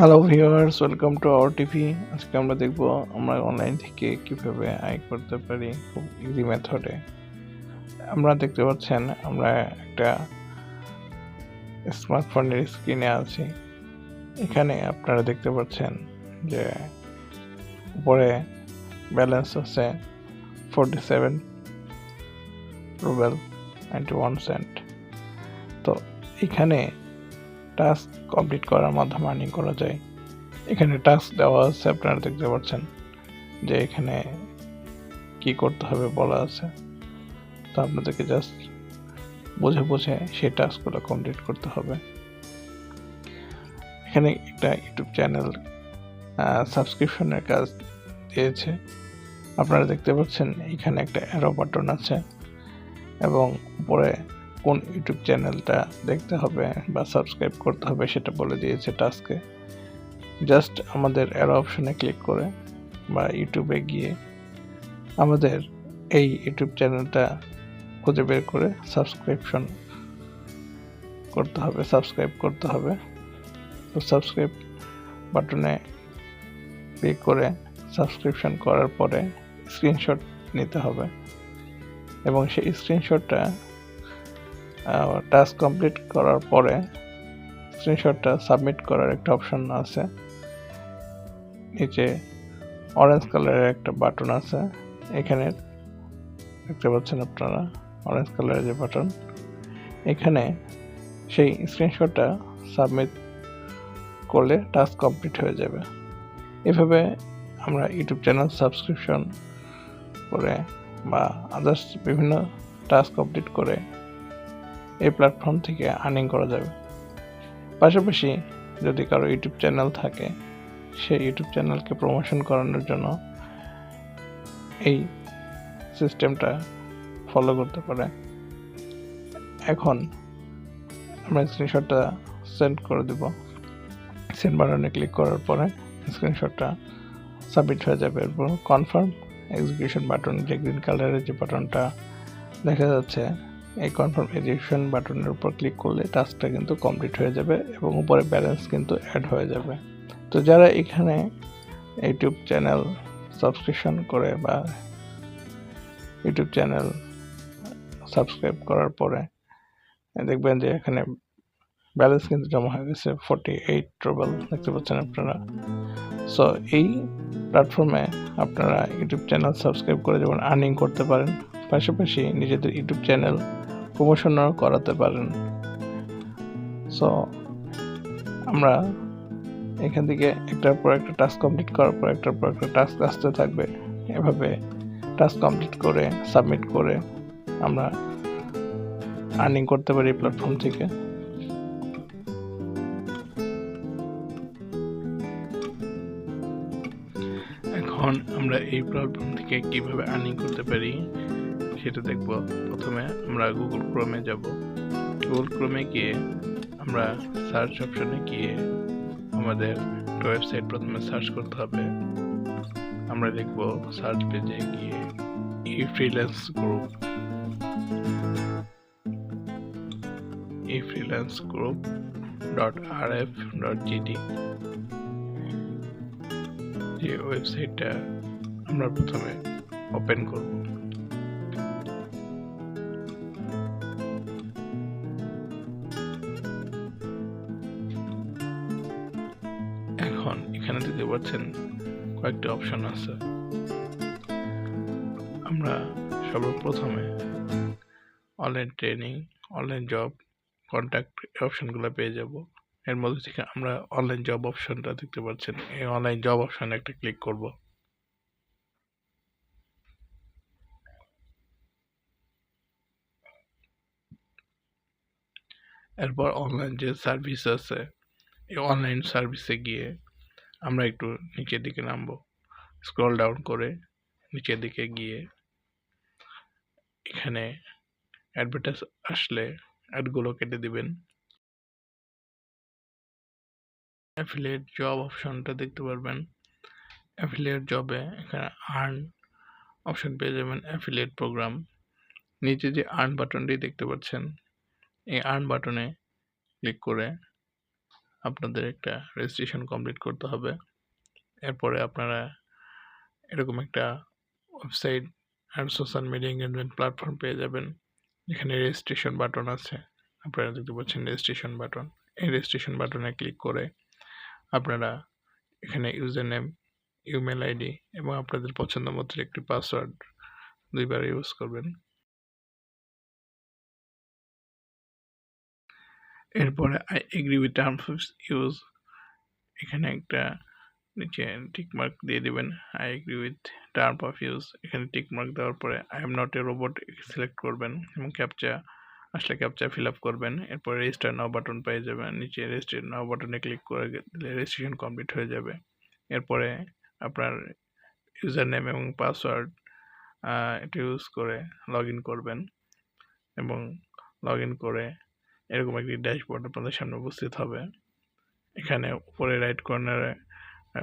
Hello viewers welcome to our TV আজকে আমরা দেখব আমরা অনলাইন থেকে কীভাবে আয় করতে পারি খুব ইজি মেথডে আমরা দেখতে পাচ্ছেন আমরা একটা স্মার্টফোনের স্ক্রিনে আছি। এখানে আপনারা দেখতে পাচ্ছেন যে উপরে ব্যালেন্স আছে forty seven ruble ninety one cent তো এখানে টাস্ক কমপ্লিট করার মাধ্যমে আর্নিং করা যায়। এখানে টাস্ক দেওয়া আছে, আপনারা দেখতে পাচ্ছেন যে এখানে কি করতে হবে বলা আছে। তো আপনাদেরকে জাস্ট বুঝে বুঝে সেই টাস্কগুলো কমপ্লিট করতে হবে। এখানে একটা ইউটিউব চ্যানেল সাবস্ক্রিপশনের কাজ দিয়েছে। আপনারা দেখতে পাচ্ছেন এখানে একটা অ্যারো বাটন আছে এবং উপরে কোন ইউটিউব চ্যানেলটা দেখতে হবে বা সাবস্ক্রাইব করতে হবে সেটা বলে দিয়েছে টাস্কে। জাস্ট আমাদের অ্যারো অপশনে ক্লিক করে বা ইউটিউবে গিয়ে আমাদের এই ইউটিউব চ্যানেলটা খুঁজে বের করে সাবস্ক্রিপশন করতে হবে, সাবস্ক্রাইব করতে হবে। তো সাবস্ক্রাইব বাটনে ক্লিক করে সাবস্ক্রিপশন করার পরে স্ক্রিনশট নিতে হবে। এবং সেই স্ক্রিনশটটা টাস্ক কমপ্লিট করার পরে স্ক্রিনশটটা সাবমিট করার একটা অপশন আছে। নিচে অরেঞ্জ কালারের একটা বাটন আছে। এখানে দেখতে পাচ্ছেন আপনারা অরেঞ্জ কালারের যে বাটন এখানে সেই স্ক্রিনশটটা সাবমিট করলে টাস্ক কমপ্লিট হয়ে যাবে। এভাবে আমরা ইউটিউব চ্যানেল সাবস্ক্রিপশন করে বা আদার্স বিভিন্ন টাস্ক কমপ্লিট করে এই প্ল্যাটফর্ম থেকে আর্নিং করা যাবে। পাশাপাশি যদি কারও ইউটিউব চ্যানেল থাকে সেই ইউটিউব চ্যানেলকে প্রমোশন করানোর জন্য এই সিস্টেমটা ফলো করতে পারে। এখন আমরা স্ক্রিনশটটা সেন্ড করে দেব। সেন্ড বাটনে ক্লিক করার পরে স্ক্রিনশটটা সাবমিট হয়ে যাবে। এরপর কনফার্ম এক্সিকিউশন বাটন যে গ্রিন কালারের যে বাটনটা দেখা যাচ্ছে এই কনফার্ম এডিশন বাটনের উপর ক্লিক করলে টাস্কটা কিন্তু কমপ্লিট হয়ে যাবে এবং উপরে ব্যালেন্স কিন্তু অ্যাড হয়ে যাবে। তো যারা এখানে ইউটিউব চ্যানেল সাবস্ক্রিপশন করে বা ইউটিউব চ্যানেল সাবস্ক্রাইব করার পরে দেখবেন যে এখানে ব্যালেন্স কিন্তু জমা হয়ে গেছে ফর্টি এইট ট্রোবেল দেখতে পাচ্ছেন আপনারা। সো এই প্ল্যাটফর্মে আপনারা ইউটিউব চ্যানেল সাবস্ক্রাইব করে যেমন আর্নিং করতে পারেন পাশাপাশি নিজেদের ইউটিউব চ্যানেল প্রমোশনও করাতে পারেন। সো আমরা এখান থেকে একটার পর একটা টাস্ক কমপ্লিট করার পর একটার পর একটা টাস্ক আসতে থাকবে। এভাবে টাস্ক কমপ্লিট করে সাবমিট করে আমরা আর্নিং করতে পারি প্ল্যাটফর্ম থেকে। এখন আমরা এই প্ল্যাটফর্ম থেকে কীভাবে আর্নিং করতে পারি? সেটা দেখব। প্রথমে আমরা গুগল ক্রোমে যাব। গুগল ক্রোমে গিয়ে আমরা সার্চ অপশনে গিয়ে আমাদের ওয়েবসাইট প্রথমে সার্চ করতে হবে। আমরা দেখব সার্চ পেজে গিয়ে e freelance group e freelance group dot R F dot GD যে ওয়েবসাইটটা আমরা প্রথমে ওপেন করব। কয়েকটা অপশন আছে। আমরা সর্বপ্রথমে online training online job contact অপশনগুলো পেয়ে যাব। এর মধ্যে থেকে আমরা অনলাইন জব অপশনটা দেখতে পাচ্ছেন। এই অনলাইন জব অপশনে একটা ক্লিক করব। এরপর অনলাইন যে সার্ভিস আছে, এই অনলাইন সার্ভিসে গিয়ে আমরা একটু নিচের দিকে নামবো। স্ক্রল ডাউন করে নিচের দিকে গিয়ে এখানে অ্যাডভার্টাইজ আসলে অ্যাডগুলো কেটে দিবেন। অ্যাফিলিয়েট জব অপশনটা দেখতে পারবেন। অ্যাফিলিয়েট জবে এখানে আর্ন অপশন পেয়ে যাবেন অ্যাফিলিয়েট প্রোগ্রাম নিচে যে আর্ন বাটনটি দেখতে পাচ্ছেন, এই আর্ন বাটনে ক্লিক করে আপনাদের একটা রেজিস্ট্রেশন কমপ্লিট করতে হবে। এরপরে আপনারা এরকম একটা ওয়েবসাইট আর সোশ্যাল মিডিয়া এঙ্গেজমেন্ট প্ল্যাটফর্ম পেয়ে যাবেন। এখানে রেজিস্ট্রেশন বাটন আছে। আপনারা দেখতে পাচ্ছেন রেজিস্ট্রেশন বাটন এই রেজিস্ট্রেশন বাটনে ক্লিক করে আপনারা এখানে ইউজার নেম ইমেল আইডি এবং আপনাদের পছন্দ মতো একটি পাসওয়ার্ড দুইবার ইউজ করবেন। এরপরে I agree with terms of use এখানে একটা নিচে টিকমার্ক দিয়ে দিবেন। I agree with term of use এখানে টিকমার্ক দেওয়ার পরে I am not a robot select করবেন এবং ক্যাপচা আসলে ক্যাপচা ফিল আপ করবেন। এরপর রেজিস্টার নাও বাটন পেয়ে যাবেন। নিচে রেজিস্টার নাও বাটনে ক্লিক করে দিলে রেজিস্ট্রেশন কমপ্লিট হয়ে যাবে। এরপরে আপনার ইউজার নেম এবং পাসওয়ার্ড এটা ইউজ করে লগ করবেন এবং লগ করে এরকম একটি ড্যাশবোর্ড আপনাদের সামনে উপস্থিত হবে। এখানে উপরে রাইট কর্নারে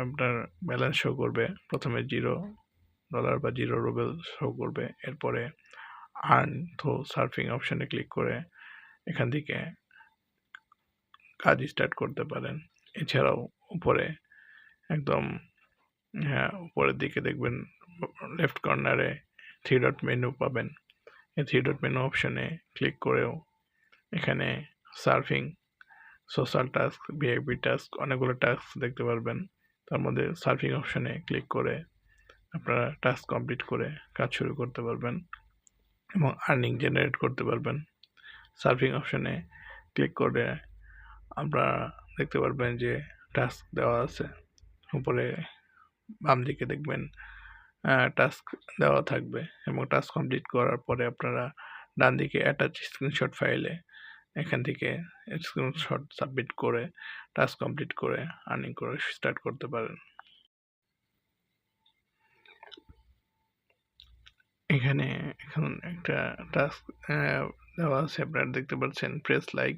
আপনার ব্যালেন্স শো করবে। প্রথমে জিরো ডলার বা জিরো রুবেল শো করবে। এরপরে আর্ন থ্রো সার্ফিং অপশানে ক্লিক করে এখান থেকে কাজ স্টার্ট করতে পারেন। এছাড়াও উপরে একদম হ্যাঁ উপরের দিকে দেখবেন লেফট কর্নারে থ্রি ডট মেনু পাবেন। এই থ্রি ডট মেনু অপশানে ক্লিক করেও এখানে surfing social task VIP task অনেকগুলো টাস্ক দেখতে পারবেন। তার মধ্যে সার্ফিং অপশানে ক্লিক করে আপনারা টাস্ক কমপ্লিট করে কাজ শুরু করতে পারবেন এবং আর্নিং জেনারেট করতে পারবেন। সার্ফিং অপশানে ক্লিক করে আপনারা দেখতে পারবেন যে টাস্ক দেওয়া আছে। উপরে বাম দিকে দেখবেন টাস্ক দেওয়া থাকবে এবং টাস্ক কমপ্লিট করার পরে আপনারা ডান দিকে অ্যাটাচ স্ক্রিনশট ফাইলে এখান থেকে স্ক্রিনশট সাবমিট করে টাস্ক কমপ্লিট করে আর্নিং করে স্টার্ট করতে পারেন। এখানে এখন একটা টাস্ক দেওয়া আছে, আপনারা দেখতে পাচ্ছেন press like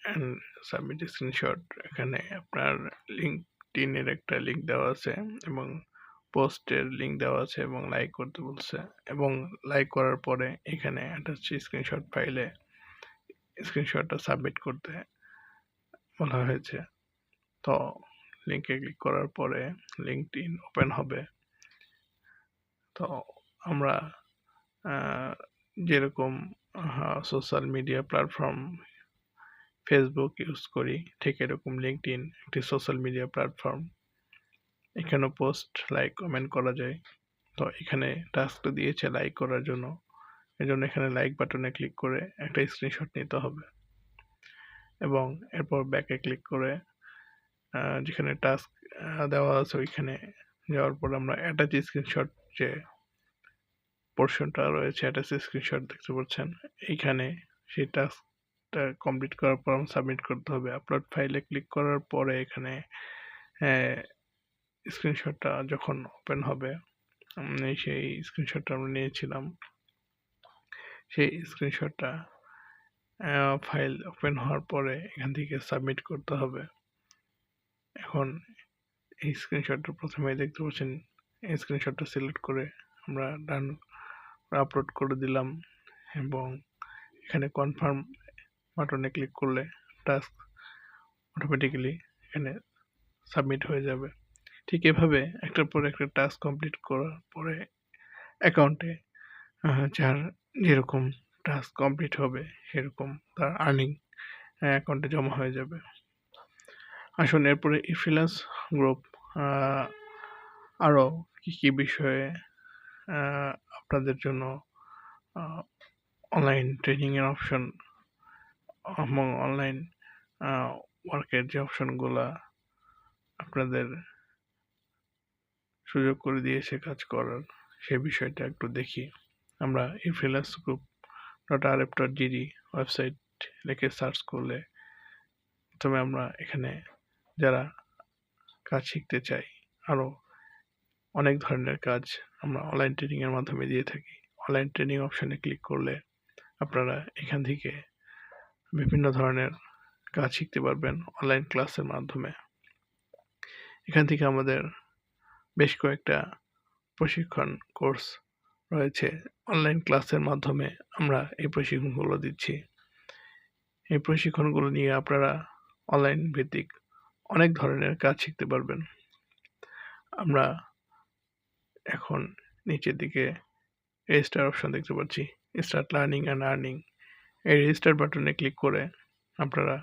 and submit screenshot এখানে আপনার লিঙ্ক টিনের একটা লিঙ্ক দেওয়া আছে এবং পোস্টের লিঙ্ক দেওয়া আছে এবং লাইক করতে বলছে। এবং লাইক করার পরে এখানে একটা স্ক্রিনশট ফাইলে স্ক্রিনশটটা সাবমিট করতে বলা হয়েছে। তো লিঙ্কে ক্লিক করার পরে লিঙ্কটি ওপেন হবে। তো আমরা যেরকম social media platform Facebook use করি, ঠিক এরকম লিঙ্কড ইন একটি সোশ্যাল মিডিয়া প্ল্যাটফর্ম এখানেও পোস্ট লাইক কমেন্ট করা যায়। তো এখানে টাস্কটা দিয়েছে লাইক করার জন্য। এই জন্য এখানে লাইক বাটনে ক্লিক করে একটা স্ক্রিনশট নিতে হবে। এবং এরপর ব্যাকে ক্লিক করে যেখানে টাস্ক দেওয়া আছে ওইখানে যাওয়ার পর আমরা অ্যাটাচ স্ক্রিনশট যে পোর্শনটা রয়েছে অ্যাটাচ স্ক্রিনশট দেখতে পাচ্ছেন এইখানে সেই টাস্কটা কমপ্লিট করার পর সাবমিট করতে হবে। আপলোড ফাইলে ক্লিক করার পরে এখানে স্ক্রিনশটটা যখন ওপেন হবে সেই স্ক্রিনশটটা আমরা নিয়েছিলাম। সেই স্ক্রিনশটটা ফাইল ওপেন হওয়ার পরে এখান থেকে সাবমিট করতে হবে। এখন এই স্ক্রিনশটটা প্রথমে দেখতে পাচ্ছেন, এই স্ক্রিনশটটা সিলেক্ট করে আমরা ডান আপলোড করে দিলাম এবং এখানে কনফার্ম বাটনে ক্লিক করলে টাস্ক অটোমেটিক্যালি এখানে সাবমিট হয়ে যাবে। ঠিক এভাবে একটার পর একটা টাস্ক কমপ্লিট করার পরে অ্যাকাউন্টে যার যেরকম টাস্ক কমপ্লিট হবে সেরকম তার আর্নিং অ্যাকাউন্টে জমা হয়ে যাবে। আসুন এরপরে এই ফ্রিল্যান্স গ্রুপ আরও কী কী বিষয়ে আপনাদের জন্য অনলাইন ট্রেনিংয়ের অপশন এবং অনলাইন ওয়ার্কের যে অপশনগুলো আপনাদের সুযোগ করে দিয়েছে কাজ করার। সে বিষয়টা একটু দেখি। আমরা এই freelance group dot R F dot GD website লিখে সার্চ করলে প্রথমে আমরা এখানে যারা কাজ শিখতে চাই আরও অনেক ধরনের কাজ আমরা অনলাইন ট্রেনিংয়ের মাধ্যমে দিয়ে থাকি। অনলাইন ট্রেনিং অপশানে ক্লিক করলে আপনারা এখান থেকে বিভিন্ন ধরনের কাজ শিখতে পারবেন অনলাইন ক্লাসের মাধ্যমে। এখান থেকে আমাদের বেশ কয়েকটা প্রশিক্ষণ কোর্স রয়েছে। অনলাইন ক্লাসের মাধ্যমে আমরা এই প্রশিক্ষণগুলো দিচ্ছি। এই প্রশিক্ষণগুলো নিয়ে আপনারা অনলাইন ভিত্তিক অনেক ধরনের কাজ শিখতে পারবেন। আমরা এখন নিচের দিকে রেজিস্টার অপশন দেখতে পাচ্ছি। Start learning and earning. এই রেজিস্টার বাটনে ক্লিক করে আপনারা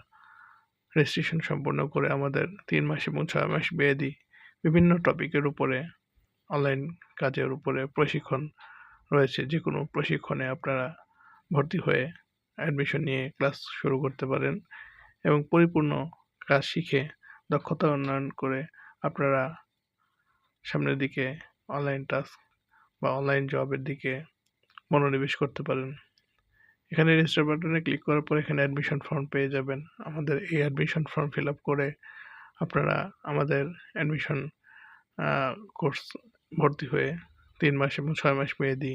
রেজিস্ট্রেশন সম্পন্ন করে আমাদের তিন মাস এবং ছয় মাস মেয়াদি বিভিন্ন টপিকের উপরে অনলাইন কাজের উপরে প্রশিক্ষণ রয়েছে। যে কোনো প্রশিক্ষণে আপনারা ভর্তি হয়ে অ্যাডমিশন নিয়ে ক্লাস শুরু করতে পারেন এবং পরিপূর্ণ কাজ শিখে দক্ষতা উন্নয়ন করে আপনারা সামনের দিকে অনলাইন টাস্ক বা অনলাইন জবের দিকে মনোনিবেশ করতে পারেন। এখানে রেজিস্টার বাটনে ক্লিক করার পর এখানে অ্যাডমিশন ফর্ম পেয়ে যাবেন। আমাদের এই অ্যাডমিশন ফর্ম ফিল আপ করে আপনারা আমাদের অ্যাডমিশন কোর্স ভর্তি হয়ে তিন মাস এবং ছয় মাস মেয়াদি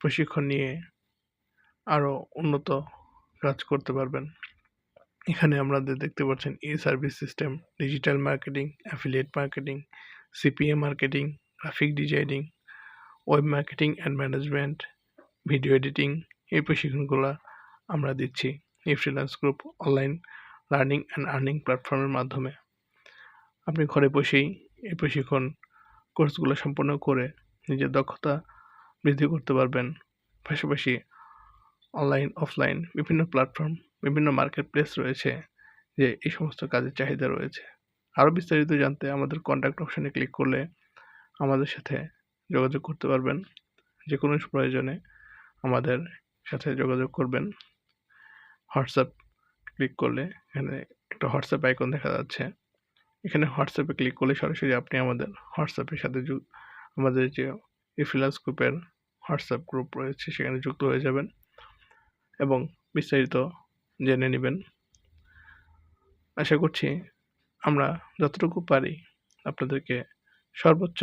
প্রশিক্ষণ নিয়ে আরও উন্নত কাজ করতে পারবেন। এখানে আপনাদের দেখতে পাচ্ছেন e service system digital marketing affiliate marketing CPA marketing graphic designing web marketing and management video editing এই প্রশিক্ষণগুলো আমরা দিচ্ছি এই freelance group online learning and earning প্ল্যাটফর্মের মাধ্যমে। আপনি ঘরে বসেই এই প্রশিক্ষণ কোর্সগুলো সম্পন্ন করে নিজের দক্ষতা বৃদ্ধি করতে পারবেন। পাশাপাশি অনলাইন অফলাইন বিভিন্ন প্ল্যাটফর্ম বিভিন্ন মার্কেট প্লেস রয়েছে যে এই সমস্ত কাজের চাহিদা রয়েছে। আরও বিস্তারিত জানতে আমাদের কন্ট্যাক্ট অপশানে ক্লিক করলে আমাদের সাথে যোগাযোগ করতে পারবেন। যে কোনো প্রয়োজনে আমাদের সাথে যোগাযোগ করবেন। হোয়াটসঅ্যাপ ক্লিক করলে এখানে একটা হোয়াটসঅ্যাপ আইকন দেখা যাচ্ছে। এখানে হোয়াটসঅ্যাপে ক্লিক করলে সরাসরি আপনি আমাদের হোয়াটসঅ্যাপের সাথে আমাদের যে ফ্রিল্যান্স গ্রুপের হোয়াটসঅ্যাপ গ্রুপ রয়েছে, সেখানে যুক্ত হয়ে যাবেন এবং বিস্তারিত জেনে নেবেন। আশা করছি আমরা যতটুকু পারি আপনাদেরকে সর্বোচ্চ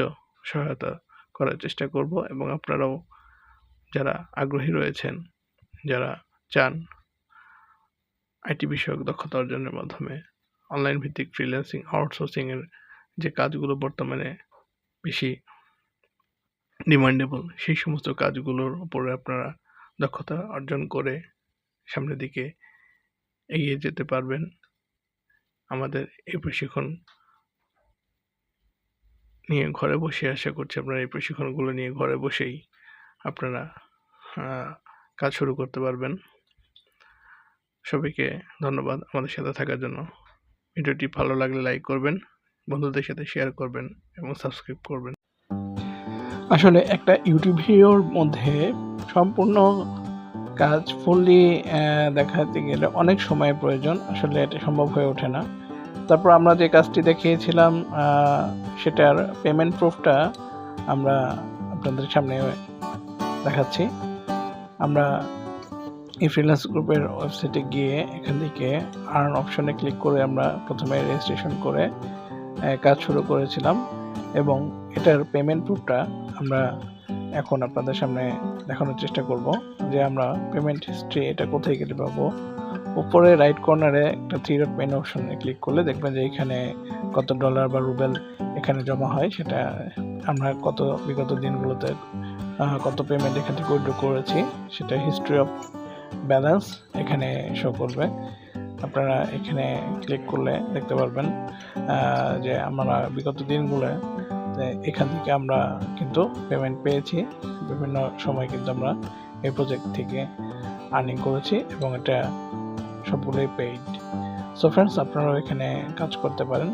সহায়তা করার চেষ্টা করব এবং আপনারাও যারা আগ্রহী রয়েছেন, যারা চান আইটি বিষয়ক দক্ষতা অর্জনের মাধ্যমে অনলাইন ভিত্তিক ফ্রিল্যান্সিং আউটসোর্সিংয়ের যে কাজগুলো বর্তমানে বেশি ডিমান্ডেবল সেই সমস্ত কাজগুলোর উপরে আপনারা দক্ষতা অর্জন করে সামনের দিকে এগিয়ে যেতে পারবেন আমাদের এই প্রশিক্ষণ নিয়ে ঘরে বসে, আশা করছি আপনারা এই প্রশিক্ষণগুলো নিয়ে ঘরে বসেই আপনারা কাজ শুরু করতে পারবেন। সবাইকে ধন্যবাদ আমাদের সাথে থাকার জন্য। ভিডিওটি ভালো লাগলে লাইক করবেন, বন্ধুদের সাথে শেয়ার করবেন এবং সাবস্ক্রাইব করবেন। আসলে একটা ইউটিউব ভিডিওর মধ্যে সম্পূর্ণ কাজ ফুললি দেখাতে গেলে অনেক সময় প্রয়োজন। আসলে এটা সম্ভব হয়ে ওঠে না। তারপর আমরা যে কাজটি দেখিয়েছিলাম সেটার পেমেন্ট প্রুফটা আমরা আপনাদের সামনে দেখাচ্ছি। আমরা এই ফ্রিল্যান্স গ্রুপের ওয়েবসাইটে গিয়ে এখান থেকে আর্ন অপশনে ক্লিক করে আমরা প্রথমে রেজিস্ট্রেশন করে কাজ শুরু করেছিলাম এবং এটার পেমেন্ট প্রুফটা আমরা এখন আপনাদের সামনে দেখানোর চেষ্টা করব যে আমরা পেমেন্ট হিস্ট্রি এটা কোথায় গেলে পাবো। উপরে রাইট কর্নারে একটা থ্রি ডট মেন অপশনে ক্লিক করলে দেখবেন যে এখানে কত ডলার বা রুবেল এখানে জমা হয়, সেটা আমরা কত বিগত দিনগুলোতে কত পেমেন্ট এখান থেকে উইড্রো করেছি, সেটা হিস্ট্রি অফ ব্যালেন্স এখানে শো করবে। আপনারা এখানে ক্লিক করলে দেখতে পারবেন যে আমরা বিগত দিনগুলো এখান থেকে আমরা কিন্তু পেমেন্ট পেয়েছি। বিভিন্ন সময় কিন্তু আমরা এই প্রজেক্ট থেকে আর্নিং করেছি এবং এটা সবগুলোই পেইড সো ফ্রেন্ডস আপনারাও এখানে কাজ করতে পারেন।